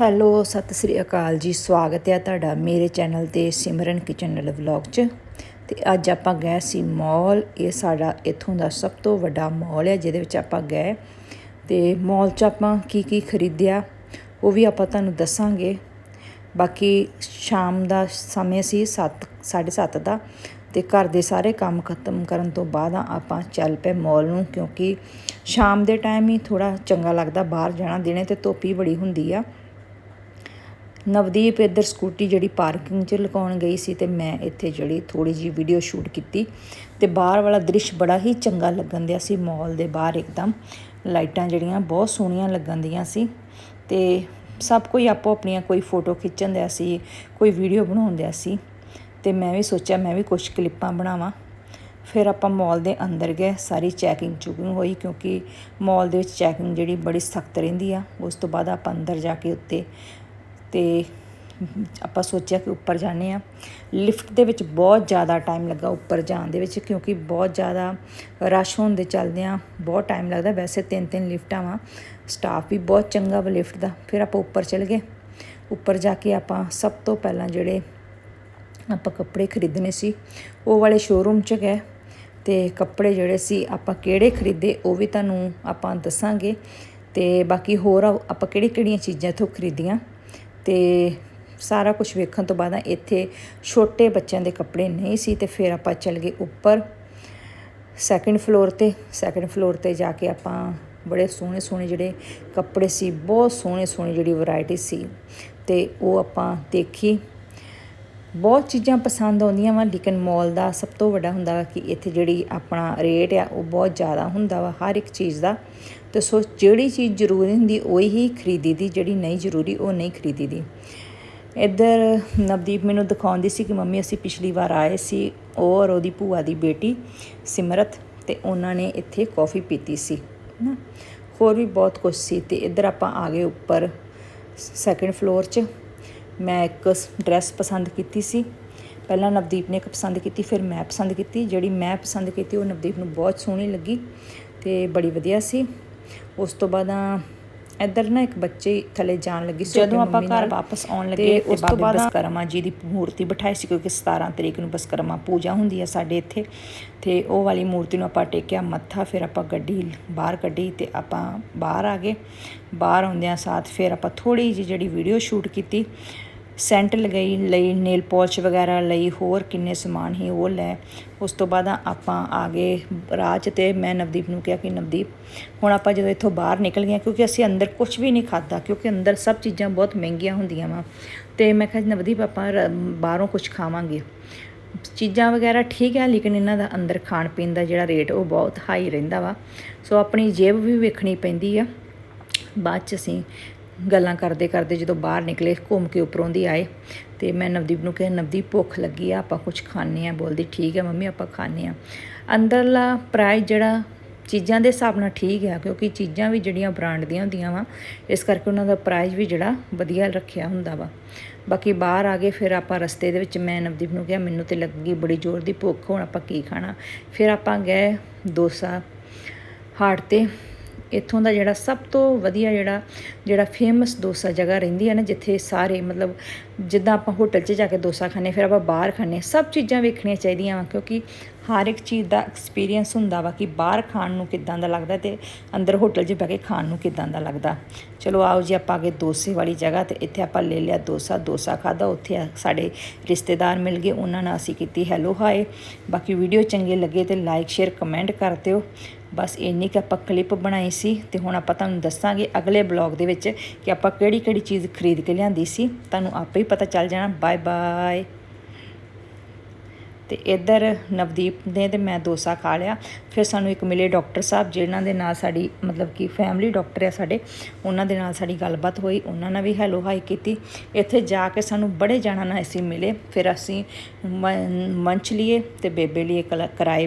Hello, Sat Sri ਅਕਾਲ ਜੀ। ਸਵਾਗਤ ਹੈ ਤੁਹਾਡਾ ਮੇਰੇ ਚੈਨਲ ਤੇ ਸਿਮਰਨ ਕਿਚਨ ਵਲੌਗ 'ਚ। ਤੇ ਅੱਜ ਆਪਾਂ ਗਏ ਸੀ ਮਾਲ। ਇਹ ਸਾਡਾ ਇੱਥੋਂ ਦਾ ਸਭ ਤੋਂ ਵੱਡਾ ਮਾਲ ਹੈ, ਜਿਹਦੇ ਵਿੱਚ ਆਪਾਂ ਗਏ। ਤੇ ਮਾਲ 'ਚ ਆਪਾਂ ਕੀ ਕੀ ਖਰੀਦਿਆ, ਉਹ ਵੀ ਆਪਾਂ ਤੁਹਾਨੂੰ ਦੱਸਾਂਗੇ। ਬਾਕੀ ਸ਼ਾਮ ਦਾ ਸਮੇਂ ਸੀ 7 7:30 ਦਾ। ਤੇ ਘਰ ਦੇ ਸਾਰੇ ਕੰਮ ਖਤਮ ਕਰਨ ਤੋਂ ਬਾਅਦ ਆਪਾਂ ਚੱਲ ਪਏ ਮਾਲ ਨੂੰ, ਕਿਉਂਕਿ ਸ਼ਾਮ ਦੇ ਟਾਈਮ ਹੀ ਥੋੜਾ ਚੰਗਾ ਲੱਗਦਾ, ਬਾਹਰ ਜਾਣਾ। ਦਿਨੇ ਤੇ ਧੁੱਪ ਹੀ ਬੜੀ ਹੁੰਦੀ ਆ। ਨਵਦੀਪ ਇੱਧਰ ਸਕੂਟੀ ਜਿਹੜੀ ਪਾਰਕਿੰਗ 'ਚ ਲਗਾਉਣ ਗਈ ਸੀ ਤੇ ਮੈਂ ਇੱਥੇ ਜਿਹੜੀ ਥੋੜੀ ਜੀ ਵੀਡੀਓ ਸ਼ੂਟ ਕੀਤੀ ਤੇ ਬਾਹਰ ਵਾਲਾ ਦ੍ਰਿਸ਼ ਬੜਾ ਹੀ ਚੰਗਾ ਲੱਗਣ ਦਿਆ ਸੀ ਮਾਲ ਦੇ ਬਾਹਰ ਇੱਕਦਮ। ਲਾਈਟਾਂ ਜਿਹੜੀਆਂ ਬਹੁਤ ਸੋਹਣੀਆਂ ਲੱਗਣ ਦੀਆਂ ਸੀ ਤੇ ਸਭ ਕੋਈ ਆਪੋ ਆਪਣੀਆਂ ਕੋਈ ਫੋਟੋ ਖਿੱਚਣ ਦਿਆ ਸੀ, ਕੋਈ ਵੀਡੀਓ ਬਣਾਉਣ ਦਿਆ ਸੀ ਤੇ ਮੈਂ ਵੀ ਸੋਚਿਆ ਮੈਂ ਵੀ ਕੁਝ ਕਲਿੱਪਾਂ ਬਣਾਵਾਂ। ਫਿਰ ਆਪਾਂ ਮਾਲ ਦੇ ਅੰਦਰ ਗਏ, ਸਾਰੀ ਚੈਕਿੰਗ ਚੁਕਿੰਗ ਹੋਈ ਕਿਉਂਕਿ ਮਾਲ ਦੇ ਵਿੱਚ ਚੈਕਿੰਗ ਜਿਹੜੀ ਬੜੀ ਸਖਤ ਰਹਿੰਦੀ ਆ, ਉਸ ਤੋਂ ਬਾਅਦ ਆਪਾਂ ਅੰਦਰ ਜਾ ਕੇ ਉੱਤੇ ਤੇ ਆਪਾਂ ਸੋਚਿਆ ਕਿ ਉੱਪਰ ਜਾਣੇ ਆ ਲਿਫਟ ਦੇ ਵਿੱਚ ਬਹੁਤ ਜ਼ਿਆਦਾ ਟਾਈਮ ਲੱਗਾ ਉੱਪਰ ਜਾਣ ਦੇ ਵਿੱਚ, ਕਿਉਂਕਿ ਬਹੁਤ ਜ਼ਿਆਦਾ ਰਸ਼ ਹੋਣ ਦੇ ਚੱਲਦੇ ਆ ਬਹੁਤ ਟਾਈਮ ਲੱਗਦਾ। ਵੈਸੇ ਤਿੰਨ ਤਿੰਨ ਲਿਫਟਾਂ ਵਾ। ਸਟਾਫ ਵੀ ਬਹੁਤ ਚੰਗਾ ਵਾ ਲਿਫਟ ਦਾ। ਫਿਰ ਆਪਾਂ ਉੱਪਰ ਚਲੇ ਗਏ। ਉੱਪਰ ਜਾ ਕੇ ਆਪਾਂ ਸਭ ਤੋਂ ਪਹਿਲਾਂ ਜਿਹੜੇ ਆਪਾਂ ਕੱਪੜੇ ਖਰੀਦਣੇ ਸੀ, ਉਹ ਵਾਲੇ ਸ਼ੋਰੂਮ 'ਚ ਗਏ। ਤੇ ਕੱਪੜੇ ਜਿਹੜੇ ਸੀ, ਆਪਾਂ ਕਿਹੜੇ ਖਰੀਦੇ, ਉਹ ਵੀ ਤੁਹਾਨੂੰ ਆਪਾਂ ਦੱਸਾਂਗੇ। ਤੇ ਬਾਕੀ ਹੋਰ ਆਪਾਂ ਕਿਹੜੀ ਕਿਹੜੀਆਂ ਚੀਜ਼ਾਂ ਇੱਥੋਂ ਖਰੀਦੀਆਂ। ਤੇ ਸਾਰਾ ਕੁਝ ਵੇਖਣ ਤੋਂ ਬਾਅਦ ਇੱਥੇ ਛੋਟੇ ਬੱਚਿਆਂ ਦੇ ਕੱਪੜੇ ਨਹੀਂ ਸੀ ਤੇ ਫਿਰ ਆਪਾਂ ਚੱਲ ਗਏ ਉੱਪਰ ਸੈਕੰਡ ਫਲੋਰ ਤੇ ਸੈਕੰਡ ਫਲੋਰ ਤੇ ਜਾ ਕੇ ਆਪਾਂ ਬੜੇ ਸੋਹਣੇ ਸੋਹਣੇ ਜਿਹੜੇ ਕੱਪੜੇ ਸੀ, ਬਹੁਤ ਸੋਹਣੇ ਸੋਹਣੇ ਜਿਹੜੀ ਵੈਰਾਈਟੀ ਸੀ ਤੇ ਉਹ ਆਪਾਂ ਦੇਖੀ ਬਹੁਤ ਚੀਜ਼ਾਂ ਪਸੰਦ ਆਉਂਦੀਆਂ ਵਾ, ਲੇਕਿਨ ਮਾਲ ਦਾ ਸਭ ਤੋਂ ਵੱਡਾ ਹੁੰਦਾ ਵਾ ਕਿ ਇੱਥੇ ਜਿਹੜੀ ਆਪਣਾ ਰੇਟ ਆ, ਉਹ ਬਹੁਤ ਜ਼ਿਆਦਾ ਹੁੰਦਾ ਵਾ ਹਰ ਇੱਕ ਚੀਜ਼ ਦਾ। ਤੇ ਸੋ ਜਿਹੜੀ ਚੀਜ਼ ਜ਼ਰੂਰੀ ਹੁੰਦੀ, ਉਹੀ ਹੀ ਖਰੀਦੀ ਦੀ ਜਿਹੜੀ ਨਹੀਂ ਜ਼ਰੂਰੀ, ਉਹ ਨਹੀਂ ਖਰੀਦੀ ਦੀ ਇੱਧਰ ਨਵਦੀਪ ਮੈਨੂੰ ਦਿਖਾਉਂਦੀ ਸੀ ਕਿ ਮੰਮੀ ਅਸੀਂ ਪਿਛਲੀ ਵਾਰ ਆਏ ਸੀ, ਉਹ ਔਰ ਉਹਦੀ ਭੂਆ ਦੀ ਬੇਟੀ ਸਿਮਰਤ ਤੇ ਉਹਨਾਂ ਨੇ ਇੱਥੇ ਕਾਫੀ ਪੀਤੀ ਸੀ ਨਾ ਹੋਰ ਵੀ ਬਹੁਤ ਕੁਝ ਸੀ ਤੇ ਇੱਧਰ ਆਪਾਂ ਆ ਗਏ ਉੱਪਰ ਸੈਕੰਡ ਫਲੋਰ 'ਚ। ਮੈਂ ਇੱਕ ਡਰੈਸ ਪਸੰਦ ਕੀਤੀ ਸੀ। ਪਹਿਲਾਂ ਨਵਦੀਪ ਨੇ ਇੱਕ ਪਸੰਦ ਕੀਤੀ ਫਿਰ ਮੈਂ ਪਸੰਦ ਕੀਤੀ। ਜਿਹੜੀ ਮੈਂ ਪਸੰਦ ਕੀਤੀ ਉਹ ਨਵਦੀਪ ਨੂੰ ਬਹੁਤ ਸੋਹਣੀ ਲੱਗੀ ਤੇ ਬੜੀ ਵਧੀਆ ਸੀ। ਉਸ ਤੋਂ ਬਾਅਦ ਇੱਧਰ ਨਾ ਇੱਕ ਬੱਚੇ ਥੱਲੇ ਜਾਣ ਲੱਗੀ ਸੀ ਜਦੋਂ ਆਪਾਂ ਘਰ ਵਾਪਸ ਆਉਣ ਲੱਗੇ ਉਸ ਤੋਂ ਬਾਅਦ ਬਸਕਰਮਾ ਜੀ ਦੀ ਮੂਰਤੀ ਬਿਠਾਈ ਸੀ ਕਿਉਂਕਿ 17 ਤਰੀਕ ਨੂੰ ਬਸਕਰਮਾ ਪੂਜਾ ਹੁੰਦੀ ਹੈ ਸਾਡੇ ਇੱਥੇ। ਤੇ ਉਹ ਵਾਲੀ ਮੂਰਤੀ ਨੂੰ ਆਪਾਂ ਟੇਕਿਆ ਮੱਥਾ ਫਿਰ ਆਪਾਂ ਗੱਡੀ ਬਾਹਰ ਕੱਢੀ ਤੇ ਆਪਾਂ ਬਾਹਰ ਆ ਗਏ। ਬਾਹਰ ਆਉਂਦਿਆਂ ਸਾਥ ਫਿਰ ਆਪਾਂ ਥੋੜੀ ਜਿਹੀ ਜਿਹੜੀ ਵੀਡੀਓ ਸ਼ੂਟ ਕੀਤੀ। ਸੈਂਟ ਲਗਾਈ ਲਈ, ਨੇਲ ਪਾਲਿਸ਼ ਵਗੈਰਾ ਲਈ, ਹੋਰ ਕਿੰਨੇ ਸਮਾਨ ਹੀ ਉਹ ਲੈ। ਉਸ ਤੋਂ ਬਾਅਦ ਆਪਾਂ ਆ ਗਏ ਰਾਜ ਤੇ ਮੈਂ ਨਵਦੀਪ ਨੂੰ ਕਿਹਾ ਕਿ ਨਵਦੀਪ, ਹੁਣ ਆਪਾਂ ਜਦੋਂ ਇੱਥੋਂ ਬਾਹਰ ਨਿਕਲ ਗਏ ਕਿਉਂਕਿ ਅਸੀਂ ਅੰਦਰ ਕੁਝ ਵੀ ਨਹੀਂ ਖਾਦਾ ਕਿਉਂਕਿ ਅੰਦਰ ਸਭ ਚੀਜ਼ਾਂ ਬਹੁਤ ਮਹਿੰਗੀਆਂ ਹੁੰਦੀਆਂ ਵਾ। ਤੇ ਮੈਂ ਕਿਹਾ ਨਵਦੀਪ ਆਪਾਂ ਬਾਹਰੋਂ ਕੁਝ ਖਾਵਾਂਗੇ। ਚੀਜ਼ਾਂ ਵਗੈਰਾ ਠੀਕ ਹੈ ਲੇਕਿਨ ਇਹਨਾਂ ਦਾ ਅੰਦਰ ਖਾਣ ਪੀਣ ਦਾ ਜਿਹੜਾ ਰੇਟ ਉਹ ਬਹੁਤ ਹਾਈ ਰਹਿੰਦਾ ਵਾ। ਸੋ ਆਪਣੀ ਜੇਬ ਵੀ ਵੇਖਣੀ ਪੈਂਦੀ ਆ। ਬਾਅਦ ਚ ਅਸੀਂ ਗੱਲਾਂ ਕਰਦੇ ਕਰਦੇ ਜਦੋਂ ਬਾਹਰ ਨਿਕਲੇ, ਘੁੰਮ ਕੇ ਉੱਪਰੋਂ ਦੀ ਆਏ ਤੇ ਮੈਂ ਨਵਦੀਪ ਨੂੰ ਕਿਹਾ, ਨਵਦੀਪ, ਭੁੱਖ ਲੱਗੀ ਆ, ਆਪਾਂ ਕੁਝ ਖਾਣੇ ਆ ਬੋਲਦੀ, ਠੀਕ ਹੈ ਮੰਮੀ, ਆਪਾਂ ਖਾਣੇ ਆ ਅੰਦਰਲਾ ਪ੍ਰਾਈਸ ਜਿਹੜਾ ਚੀਜ਼ਾਂ ਦੇ ਹਿਸਾਬ ਨਾਲ ਠੀਕ ਆ, ਕਿਉਂਕਿ ਚੀਜ਼ਾਂ ਵੀ ਜਿਹੜੀਆਂ ਬ੍ਰਾਂਡ ਦੀਆਂ ਹੁੰਦੀਆਂ ਵਾ, ਇਸ ਕਰਕੇ ਉਹਨਾਂ ਦਾ ਪ੍ਰਾਈਸ ਵੀ ਜਿਹੜਾ ਵਧੀਆ ਰੱਖਿਆ ਹੁੰਦਾ ਵਾ। ਬਾਕੀ ਬਾਹਰ ਆ ਗਏ ਫਿਰ ਆਪਾਂ ਰਸਤੇ ਦੇ ਵਿੱਚ ਮੈਂ ਨਵਦੀਪ ਨੂੰ ਕਿਹਾ, ਮੈਨੂੰ ਤੇ ਲੱਗੀ ਬੜੀ ਜ਼ੋਰ ਦੀ ਭੁੱਖ, ਹੁਣ ਆਪਾਂ ਕੀ ਖਾਣਾ? ਫਿਰ ਆਪਾਂ ਗਏ, ਡੋਸਾ, ਹਾਟ ਤੇ। ਇੱਥੋਂ ਦਾ ਜਿਹੜਾ ਸਭ ਤੋਂ ਵਧੀਆ ਜਿਹੜਾ ਜਿਹੜਾ ਫੇਮਸ ਡੋਸਾ ਜਗ੍ਹਾ ਰਹਿੰਦੀ ਹੈ ਨਾ, ਜਿੱਥੇ ਸਾਰੇ ਮਤਲਬ ਜਿੱਦਾਂ ਆਪਾਂ ਹੋਟਲ 'ਚ ਜਾ ਕੇ ਡੋਸਾ ਖਾਣੇ ਫਿਰ ਆਪਾਂ ਬਾਹਰ ਖਾਣੇ ਸਭ ਚੀਜ਼ਾਂ ਵੇਖਣੀਆਂ ਚਾਹੀਦੀਆਂ ਵਾ, ਕਿਉਂਕਿ ਹਰ ਇੱਕ ਚੀਜ਼ ਦਾ ਐਕਸਪੀਰੀਅੰਸ ਹੁੰਦਾ ਵਾ ਕਿ ਬਾਹਰ ਖਾਣ ਨੂੰ ਕਿੱਦਾਂ ਦਾ ਲੱਗਦਾ ਤੇ ਅੰਦਰ ਹੋਟਲ 'ਚ ਬਹਿ ਕੇ ਖਾਣ ਨੂੰ ਕਿੱਦਾਂ ਦਾ ਲੱਗਦਾ। ਚਲੋ ਆਓ ਜੀ, ਆਪਾਂ ਅੱਗੇ ਡੋਸੇ ਵਾਲੀ ਜਗ੍ਹਾ ਤੇ ਇੱਥੇ ਆਪਾਂ ਲੈ ਲਿਆ ਡੋਸਾ ਡੋਸਾ ਖਾਦਾ ਉੱਥੇ ਸਾਡੇ ਰਿਸ਼ਤੇਦਾਰ ਮਿਲ ਗਏ, ਉਹਨਾਂ ਨਾਲ ਅਸੀਂ ਕੀਤੀ ਹੈਲੋ ਹਾਏ ਬਾਕੀ ਵੀਡੀਓ ਚੰਗੇ ਲੱਗੇ ਤੇ ਲਾਈਕ ਸ਼ੇਅਰ ਕਮੈਂਟ ਕਰ ਦਿਓ। ਬਸ ਇੰਨੀ ਕਿ ਆਪਾਂ ਕਲਿੱਪ ਬਣਾਈ ਸੀ ਤੇ ਹੁਣ ਆਪਾਂ ਤੁਹਾਨੂੰ ਦੱਸਾਂਗੇ ਅਗਲੇ ਬਲੌਗ ਦੇ ਵਿੱਚ ਕਿ ਆਪਾਂ ਕਿਹੜੀ ਕਿਹੜੀ ਚੀਜ਼ ਖਰੀਦ ਕੇ ਲਿਆਂਦੀ ਸੀ। ਤੁਹਾਨੂੰ ਆਪੇ ਹੀ ਪਤਾ ਚੱਲ ਜਾਣਾ। ਬਾਏ ਬਾਏ ਤੇ ਇੱਧਰ ਨਵਦੀਪ ਨੇ ਤੇ ਮੈਂ ਡੋਸਾ ਖਾ ਲਿਆ। ਫਿਰ ਸਾਨੂੰ ਇੱਕ ਮਿਲੇ ਡਾਕਟਰ ਸਾਹਿਬ, ਜਿਨ੍ਹਾਂ ਦੇ ਨਾਲ ਸਾਡੀ ਮਤਲਬ ਕਿ ਫੈਮਿਲੀ ਡਾਕਟਰ ਆ ਸਾਡੇ, ਉਹਨਾਂ ਦੇ ਨਾਲ ਸਾਡੀ ਗੱਲਬਾਤ ਹੋਈ। ਉਹਨਾਂ ਨਾਲ ਵੀ ਹੈਲੋ ਹਾਈ ਕੀਤੀ। ਇੱਥੇ ਜਾ ਕੇ ਸਾਨੂੰ ਬੜੇ ਜਾਣਾ ਨਾਲ ਅਸੀਂ ਮਿਲੇ। ਫਿਰ ਅਸੀਂ ਮੰਚ ਲਈਏ ਤੇ ਬੇਬੇ ਲਈ ਕਰਾਏ